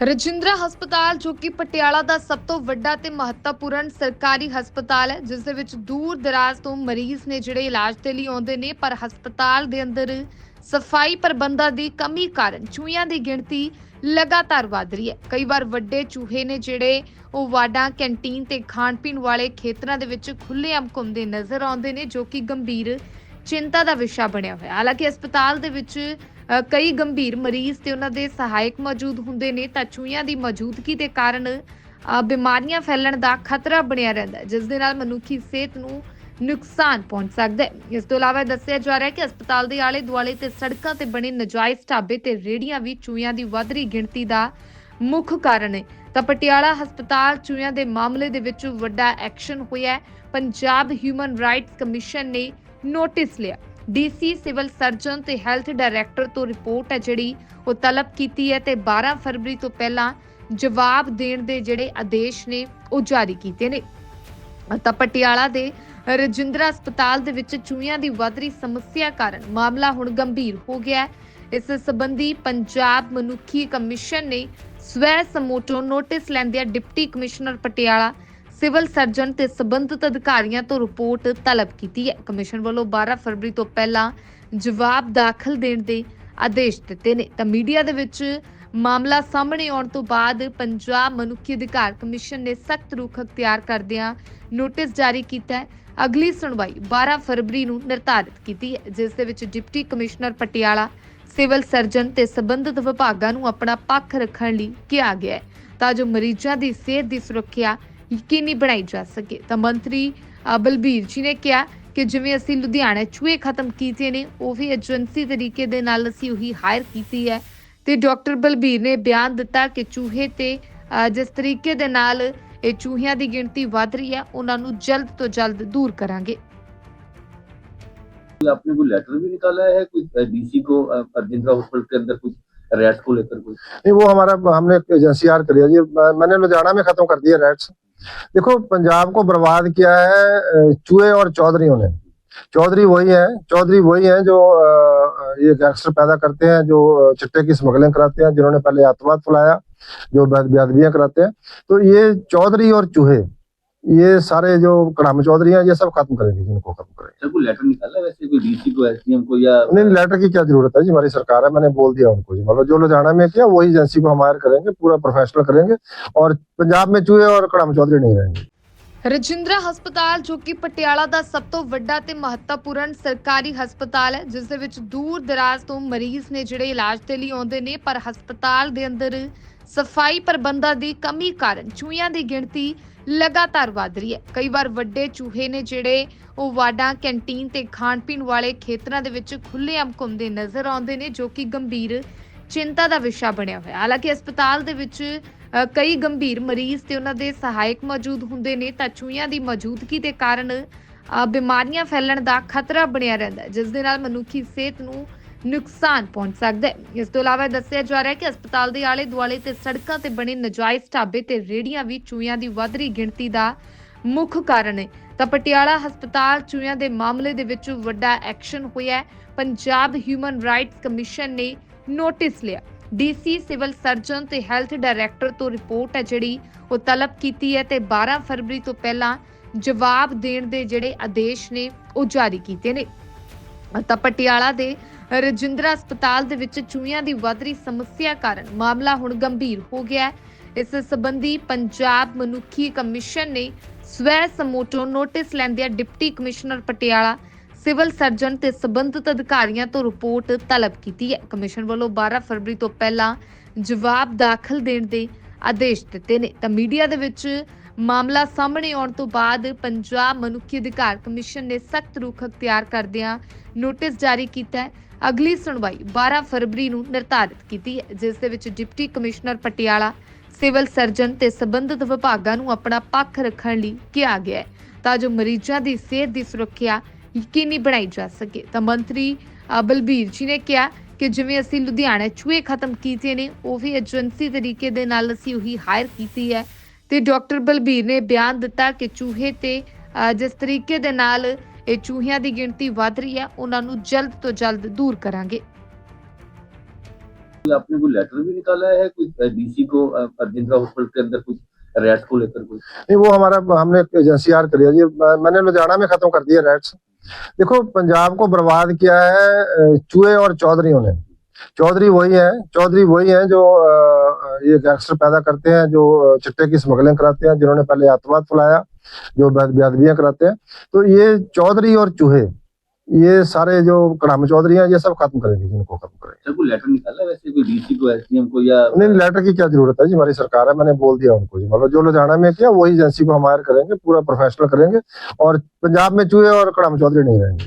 ਰਜਿੰਦਰਾ ਹਸਪਤਾਲ, ਜੋ ਕਿ ਪਟਿਆਲਾ ਦਾ ਸਭ ਤੋਂ ਵੱਡਾ ਤੇ ਮਹੱਤਵਪੂਰਨ ਸਰਕਾਰੀ ਹਸਪਤਾਲ ਹੈ, ਜਿਸ ਦੇ ਵਿੱਚ ਦੂਰ ਦਰਾਜ਼ ਤੋਂ ਮਰੀਜ਼ ਨੇ ਜਿਹੜੇ ਇਲਾਜ ਦੇ ਲਈ ਆਉਂਦੇ ਨੇ, ਪਰ ਹਸਪਤਾਲ ਦੇ ਅੰਦਰ ਸਫ਼ਾਈ ਪ੍ਰਬੰਧਾਂ ਦੀ ਕਮੀ ਕਾਰਨ ਚੂਹਿਆਂ ਦੀ ਗਿਣਤੀ ਲਗਾਤਾਰ ਵਧ ਰਹੀ ਹੈ। ਕਈ ਵਾਰ ਵੱਡੇ ਚੂਹੇ ਨੇ ਜਿਹੜੇ ਉਹ ਵਾਰਡਾਂ, ਕੈਂਟੀਨ ਤੇ ਖਾਣ ਪੀਣ ਵਾਲੇ ਖੇਤਰਾਂ ਦੇ ਵਿੱਚ ਖੁੱਲ੍ਹੇਆਮ ਘੁੰਮਦੇ ਨਜ਼ਰ ਆਉਂਦੇ ਨੇ, ਜੋ ਕਿ ਗੰਭੀਰ ਚਿੰਤਾ ਦਾ ਵਿਸ਼ਾ ਬਣਿਆ ਹੋਇਆ ਹਾਲਾਂਕਿ ਹਸਪਤਾਲ ਦੇ ਵਿੱਚ ਕਈ ਗੰਭੀਰ ਮਰੀਜ਼ ਤੇ ਉਹਨਾਂ ਦੇ ਸਹਾਇਕ ਮੌਜੂਦ ਹੁੰਦੇ ਨੇ ਤਾਂ ਚੂਹਿਆਂ ਦੀ ਮੌਜੂਦਗੀ ਦੇ ਕਾਰਨ ਬਿਮਾਰੀਆਂ ਫੈਲਣ ਦਾ ਖਤਰਾ ਬਣਿਆ ਰਹਿੰਦਾ ਹੈ, ਜਿਸ ਦੇ ਨਾਲ ਮਨੁੱਖੀ ਸਿਹਤ ਨੂੰ ਨੁਕਸਾਨ ਪਹੁੰਚ ਸਕਦਾ ਹੈ। ਇਸ ਤੋਂ ਇਲਾਵਾ ਦੱਸਿਆ ਜਾ ਰਿਹਾ ਹੈ ਕਿ ਹਸਪਤਾਲ ਦੇ ਆਲੇ ਦੁਆਲੇ ਤੇ ਸੜਕਾਂ ਤੇ ਬਣੇ ਨਜਾਇਜ਼ ਢਾਬੇ ਤੇ ਰੇਹੜੀਆਂ ਵੀ ਚੂਹਿਆਂ ਦੀ ਵੱਧ ਰਹੀ ਗਿਣਤੀ ਦਾ ਮੁੱਖ ਕਾਰਨ ਹੈ ਤਾਂ ਪਟਿਆਲਾ ਹਸਪਤਾਲ ਚੂਹਿਆਂ ਦੇ ਮਾਮਲੇ ਦੇ ਵਿੱਚ ਵੱਡਾ ਐਕਸ਼ਨ ਹੋਇਆ ਹੈ। ਪੰਜਾਬ ਹਿਊਮਨ ਰਾਈਟਸ ਕਮਿਸ਼ਨ ਨੇ ਨੋਟਿਸ ਲਿਆ। ਡੀਸੀ ਸਿਵਲ ਸਰਜਨ ਤੇ ਹੈਲਥ ਡਾਇਰੈਕਟਰ ਤੋਂ ਰਿਪੋਰਟ ਹੈ ਜਿਹੜੀ ਉਹ ਤਲਬ ਕੀਤੀ ਹੈ ਤੇ 12 ਫਰਵਰੀ ਤੋਂ ਪਹਿਲਾਂ ਜਵਾਬ ਦੇਣ ਦੇ ਜਿਹੜੇ ਆਦੇਸ਼ ਨੇ, ਉਹ ਜਾਰੀ ਕੀਤੇ ਨੇ। ਤਾਂ ਪਟਿਆਲਾ ਦੇ ਰਜਿੰਦਰਾ ਹਸਪਤਾਲ ਦੇ ਵਿੱਚ ਚੂਹਿਆਂ ਦੀ ਵੱਧ ਰਹੀ ਸਮੱਸਿਆ ਕਾਰਨ ਮਾਮਲਾ ਹੁਣ ਗੰਭੀਰ ਹੋ ਗਿਆ ਹੈ। ਇਸ ਸੰਬੰਧੀ ਪੰਜਾਬ ਮਨੁੱਖੀ ਕਮਿਸ਼ਨ ਨੇ ਸਵੈ ਸਮੋਟੋ ਨੋਟਿਸ ਲੈਂਦਿਆਂ deputy commissioner Patiala civil surgeon ਤੇ ਸਬੰਧਤ ਅਧਿਕਾਰੀਆਂ ਤੋਂ ਰਿਪੋਰਟ ਤਲਬ ਕੀਤੀ ਹੈ। ਕਮਿਸ਼ਨ ਵੱਲੋਂ 12 ਫਰਵਰੀ ਤੋਂ ਪਹਿਲਾਂ ਜਵਾਬ ਦਾਖਲ ਦੇਣ ਦੇ ਆਦੇਸ਼ ਦਿੱਤੇ ਨੇ। ਤਾਂ ਮੀਡੀਆ ਦੇ ਵਿੱਚ ਮਾਮਲਾ ਸਾਹਮਣੇ ਆਉਣ ਤੋਂ ਬਾਅਦ ਪੰਜਾਬ ਮਨੁੱਖੀ ਅਧਿਕਾਰ ਕਮਿਸ਼ਨ ਨੇ ਸਖਤ ਰੁਖ ਅਖਤਿਆਰ ਕਰਦਿਆਂ ਨੋਟਿਸ ਜਾਰੀ ਕੀਤਾ ਹੈ। ਅਗਲੀ ਸੁਣਵਾਈ 12 ਫਰਵਰੀ ਨੂੰ ਨਿਰਧਾਰਿਤ ਕੀਤੀ ਹੈ, ਜਿਸ ਦੇ ਵਿੱਚ deputy commissioner Patiala, civil surgeon ਤੇ ਸਬੰਧਤ ਵਿਭਾਗਾਂ ਨੂੰ ਆਪਣਾ ਪੱਖ ਰੱਖਣ ਲਈ ਕਿਹਾ ਗਿਆ ਹੈ। ਤਾਂ ਜੋ ਮਰੀਜ਼ਾਂ ਦੀ ਸਿਹਤ ਦੀ ਸੁਰੱਖਿਆ ਯਕੀਨੀ ਬਣਾਈ ਜਾ ਸਕੇ ਤਾਂ ਮੰਤਰੀ ਅ, ਬਲਬੀਰ ਜੀ ਨੇ ਕਿਹਾ ਕਿ ਜਿਵੇਂ ਅਸੀਂ ਲੁਧਿਆਣਾ ਚੂਹੇ ਖਤਮ ਕੀਤੇ ਨੇ ਉਹ ਵੀ ਏਜੰਸੀ ਤਰੀਕੇ ਦੇ ਨਾਲ ਅਸੀਂ ਉਹੀ ਹਾਇਰ ਕੀਤੀ ਹੈ ਤੇ ਡਾਕਟਰ ਬਲਬੀਰ ਨੇ ਬਿਆਨ ਦਿੱਤਾ ਕਿ ਚੂਹੇ ਤੇ ਅ, ਜਿਸ ਤਰੀਕੇ ਦੇ ਨਾਲ ਇਹ ਚੂਹਿਆਂ ਦੀ ਗਿਣਤੀ ਵੱਧ ਰਹੀ ਹੈ ਉਹਨਾਂ ਨੂੰ ਜਲਦ ਤੋਂ ਜਲਦ ਦੂਰ ਕਰਾਂਗੇ आपने कोई लेटर भी निकाला है कोई डीसी को अ, रजिंद्रा हॉस्पिटल के अंदर कुछ रैट्स को लेकर कोई नहीं वो हमारा हमने एक एजेंसी हायर करी है जी मैं- मैंने लुधियाना में खत्म कर दिया रेट्स देखो, पंजाब को बर्बाद किया है चूहे और चौधरियों ने चौधरी वही है, चौधरी वही है जो ये गैंगस्टर पैदा करते हैं, जो चिट्टे की स्मगलिंग कराते हैं, जिन्होंने पहले आतवाद फैलाया, जो बेदबियाँ कराते हैं। तो ये चौधरी और चूहे ये सारे जो कड़ाम चौधरी हैं ये सब खत्म करेंगे जिनको खत्म करेंगे सर कोई लेटर निकाला है वैसे कोई डीसी को एसडीएम को या नहीं लेटर की क्या जरूरत है जी हमारी सरकार है मैंने बोल दिया उनको जी मतलब जो लुधियाना में किया वही एजेंसी को हम हायर करेंगे पूरा प्रोफेशनल करेंगे और पंजाब में चूहे और कड़ाम चौधरी नहीं रहेंगे ਰਜਿੰਦਰਾ ਹਸਪਤਾਲ ਜੋ ਕਿ ਪਟਿਆਲਾ ਦਾ ਸਭ ਤੋਂ ਵੱਡਾ ਤੇ ਮਹੱਤਵਪੂਰਨ ਸਰਕਾਰੀ ਹਸਪਤਾਲ ਹੈ ਜਿਸ ਦੇ ਵਿੱਚ ਦੂਰ ਦਰਾਜ਼ ਤੋਂ ਮਰੀਜ਼ ਨੇ ਜਿਹੜੇ ਇਲਾਜ ਦੇ ਲਈ ਆਉਂਦੇ ਨੇ ਪਰ ਹਸਪਤਾਲ ਦੇ ਅੰਦਰ ਸਫਾਈ ਪ੍ਰਬੰਧਾਂ ਦੀ ਕਮੀ ਕਾਰਨ ਚੂਹਿਆਂ ਦੀ ਗਿਣਤੀ ਲਗਾਤਾਰ ਵਧ ਰਹੀ ਹੈ। ਕਈ ਵਾਰ ਵੱਡੇ ਚੂਹੇ ਨੇ ਜਿਹੜੇ ਉਹ ਵਾਰਡਾਂ ਕੈਂਟੀਨ ਤੇ ਖਾਣ ਪੀਣ ਵਾਲੇ ਖੇਤਰਾਂ ਦੇ ਵਿੱਚ ਖੁੱਲ੍ਹੇਆਮ ਘੁੰਮਦੇ ਨਜ਼ਰ ਆਉਂਦੇ ਨੇ, ਜੋ ਕਿ ਗੰਭੀਰ ਚਿੰਤਾ ਦਾ ਵਿਸ਼ਾ ਬਣਿਆ ਹੋਇਆ। ਹਾਲਾਂਕਿ ਹਸਪਤਾਲ ਦੇ ਵਿੱਚ ਕਈ ਗੰਭੀਰ ਮਰੀਜ਼ ਤੇ ਉਹਨਾਂ ਦੇ ਸਹਾਇਕ ਮੌਜੂਦ ਹੁੰਦੇ ਨੇ ਤਾਂ ਚੂਹਿਆਂ ਦੀ ਮੌਜੂਦਗੀ ਦੇ ਕਾਰਨ ਬਿਮਾਰੀਆਂ ਫੈਲਣ ਦਾ ਖਤਰਾ ਬਣਿਆ ਰਹਿੰਦਾ ਹੈ। ਜਿਸ ਦੇ ਨਾਲ ਮਨੁੱਖੀ ਸਿਹਤ ਨੂੰ ਨੁਕਸਾਨ ਪਹੁੰਚ ਸਕਦਾ ਹੈ। ਇਸ ਤੋਂ ਇਲਾਵਾ ਦੱਸਿਆ ਜਾ ਰਿਹਾ ਹੈ ਕਿ ਹਸਪਤਾਲ ਦੇ ਆਲੇ ਦੁਆਲੇ ਤੇ ਸੜਕਾਂ ਤੇ ਬਣੇ ਨਜਾਇਜ਼ ਢਾਬੇ ਤੇ ਰੇਹੜੀਆਂ ਵੀ ਚੂਹਿਆਂ ਦੀ ਵੱਧ ਗਿਣਤੀ ਦਾ ਮੁੱਖ ਕਾਰਨ ਹੈ। ਤਾਂ ਪਟਿਆਲਾ ਹਸਪਤਾਲ ਚੂਹਿਆਂ ਦੇ ਮਾਮਲੇ ਦੇ ਵਿੱਚ ਵੱਡਾ ਐਕਸ਼ਨ ਹੋਇਆ ਹੈ। ਪੰਜਾਬ ਹਿਊਮਨ ਰਾਈਟਸ ਕਮਿਸ਼ਨ ਨੇ ਨੋਟਿਸ ਲਿਆ। ਡੀਸੀ ਸਿਵਲ ਸਰਜਨ ਤੇ ਹੈਲਥ ਡਾਇਰੈਕਟਰ ਤੋਂ ਰਿਪੋਰਟ ਹੈ ਜਿਹੜੀ ਉਹ ਤਲਬ ਕੀਤੀ ਹੈ ਤੇ 12 ਫਰਵਰੀ ਤੋਂ ਪਹਿਲਾਂ ਜਵਾਬ ਦੇਣ ਦੇ ਜਿਹੜੇ ਆਦੇਸ਼ ਨੇ ਉਹ ਜਾਰੀ ਕੀਤੇ ਨੇ। ਤਾਂ ਪਟਿਆਲਾ ਦੇ ਰਜਿੰਦਰਾ ਹਸਪਤਾਲ ਦੇ ਵਿੱਚ ਚੂਹਿਆਂ ਦੀ ਵੱਧ ਰਹੀ ਸਮੱਸਿਆ ਕਾਰਨ ਮਾਮਲਾ ਹੁਣ ਗੰਭੀਰ ਹੋ ਗਿਆ ਹੈ। ਇਸ ਸੰਬੰਧੀ ਪੰਜਾਬ ਮਨੁੱਖੀ ਕਮਿਸ਼ਨ ਨੇ ਸਵੈ ਸਮੋਟੋ ਨੋਟਿਸ ਲੈਂਦਿਆਂ deputy commissioner Patiala, civil surgeon ਤੇ ਸਬੰਧਤ ਅਧਿਕਾਰੀਆਂ ਤੋਂ ਰਿਪੋਰਟ ਤਲਬ ਕੀਤੀ ਹੈ। ਕਮਿਸ਼ਨ ਵੱਲੋਂ 12 ਫਰਵਰੀ ਤੋਂ ਪਹਿਲਾਂ ਜਵਾਬ ਦਾਖਲ ਦੇਣ ਦੇ ਆਦੇਸ਼ ਦਿੱਤੇ ਨੇ। ਤਾਂ ਮੀਡੀਆ ਦੇ ਵਿੱਚ ਮਾਮਲਾ ਸਾਹਮਣੇ ਆਉਣ ਤੋਂ ਬਾਅਦ ਪੰਜਾਬ ਮਨੁੱਖੀ ਅਧਿਕਾਰ ਕਮਿਸ਼ਨ ਨੇ ਸਖਤ ਰੁਖ ਅਖਤਿਆਰ ਕਰਦਿਆਂ ਨੋਟਿਸ ਜਾਰੀ ਕੀਤਾ ਹੈ। ਅਗਲੀ ਸੁਣਵਾਈ 12 ਫਰਵਰੀ ਨੂੰ ਨਿਰਧਾਰਿਤ ਕੀਤੀ ਹੈ, ਜਿਸ ਦੇ ਵਿੱਚ deputy commissioner Patiala, civil surgeon ਤੇ ਸਬੰਧਤ ਵਿਭਾਗਾਂ ਨੂੰ ਆਪਣਾ ਪੱਖ ਰੱਖਣ ਲਈ ਕਿਹਾ ਗਿਆ ਹੈ, ਤਾਂ ਜੋ ਮਰੀਜ਼ਾਂ ਦੀ ਸਿਹਤ ਦੀ ਸੁਰੱਖਿਆ ਯਕੀਨੀ ਬਣਾਈ ਜਾ ਸਕੇ। ਤਾਂ ਮੰਤਰੀ ਬਲਬੀਰ ਜੀ ਨੇ ਕਿਹਾ ਕਿ ਜਿਵੇਂ ਅਸੀਂ ਲੁਧਿਆਣਾ ਚੂਹੇ ਖਤਮ ਕੀਤੇ ਨੇ, ਉਹ ਵੀ ਏਜੰਸੀ ਤਰੀਕੇ ਦੇ ਨਾਲ ਅਸੀਂ ਉਹੀ ਹਾਇਰ ਕੀਤੀ ਹੈ। ਤੇ ਡਾਕਟਰ ਬਲਬੀਰ ਨੇ ਬਿਆਨ ਦਿੱਤਾ ਕਿ ਚੂਹੇ ਤੇ ਅ, ਜਿਸ ਤਰੀਕੇ ਦੇ ਨਾਲ ਇਹ ਚੂਹਿਆਂ ਦੀ ਗਿਣਤੀ ਵੱਧ ਰਹੀ ਹੈ ਉਹਨਾਂ ਨੂੰ ਜਲਦ ਤੋਂ ਜਲਦ ਦੂਰ ਕਰਾਂਗੇ कोई आपने कोई लेटर भी निकाला है कोई डीसी को अ, राजेंद्रा हॉस्पिटल के अंदर कुछ रैट्स को लेकर कोई नहीं वो हमारा हमने एजेंसी आर करी है जी मैं- मैंने लुधियाना में खत्म कर दिया रैट्स देखो पंजाब को बर्बाद किया है अ, चूहे और चौधरीों ने चौधरी वही है चौधरी वही है जो ये गैंगस्टर पैदा करते हैं जो चिट्टे की स्मगलिंग कराते हैं जिन्होंने पहले आतवाद फैलाया जो बेदबियादबियाँ कराते हैं। तो ये चौधरी और चूहे ये सारे जो कड़ाम चौधरी हैं ये सब खत्म करेंगे जिनको खत्म करेंगे। कोई लेटर निकाला वैसे कोई डीसी को एसडीएम को या नहीं लेटर की क्या ज़रूरत है जी? हमारी सरकार है मैंने बोल दिया उनको जी। मतलब जो लुधियाना में किया वही एजेंसी को हम हायर करेंगे पूरा प्रोफेशनल करेंगे और पंजाब में चूहे और कड़ाम चौधरी नहीं रहेंगे।